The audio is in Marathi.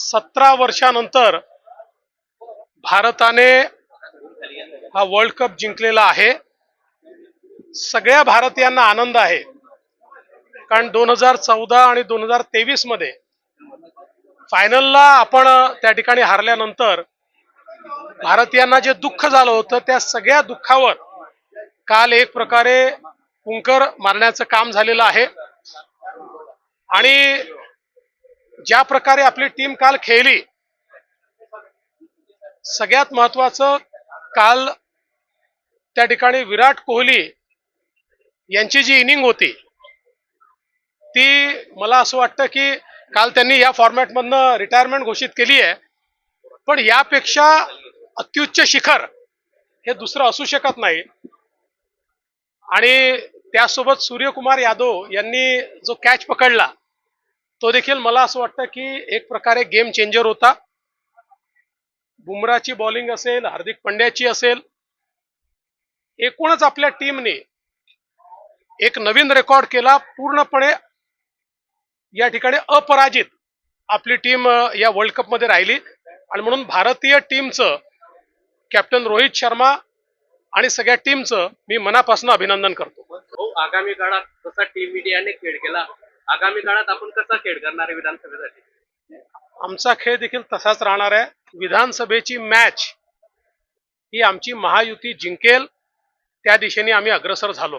सतरा वर्षानंतर भारताने हा वर्ल्ड कप जिंकलेला आहे. सगळ्या भारतीयांना आनंद आहे. कारण दोन हजार चौदा आणि दोन हजार तेवीसमध्ये फायनलला आपण त्या ठिकाणी हारल्यानंतर भारतीयांना जे दुःख झालं होतं त्या सगळ्या दुःखावर काल एक प्रकारे कुंकर मारण्याचं काम झालेलं आहे. आणि ज्या प्रकारे आपली टीम काल खेळली सगळ्यात महत्वाचं काल त्या ठिकाणी विराट कोहली यांची जी इनिंग होती ती मला असं वाटतं की काल त्यांनी या फॉर्मॅटमधनं रिटायरमेंट घोषित केली आहे. पण यापेक्षा अत्युच्च शिखर हे दुसरं असू शकत नाही. आणि त्यासोबत सूर्यकुमार यादव यांनी जो कॅच पकडला तो देखील मला असं वाटतं की एक प्रकारे गेम चेंजर होता. बुमराची बॉलिंग असेल हार्दिक पंड्याची असेल एकूणच आपल्या टीमने एक नवीन रेकॉर्ड केला पूर्णपणे या ठिकाणी अपराजित आपली टीम या वर्ल्ड कपमध्ये राहिली. आणि म्हणून भारतीय टीमचं कॅप्टन रोहित शर्मा आणि सगळ्या टीमचं मी मनापासून अभिनंदन करतो. आगामी काळात जसा टीम इंडियाने खेळ केला? आगामी काळात आपण कसा खेळ करणार आहे विधानसभेसाठी? आमचा खेळ देखील तसाच राहणार आहे. विधानसभेची मॅच ही आमची महायुती जिंकेल त्या दिशेने आम्ही अग्रसर झालो.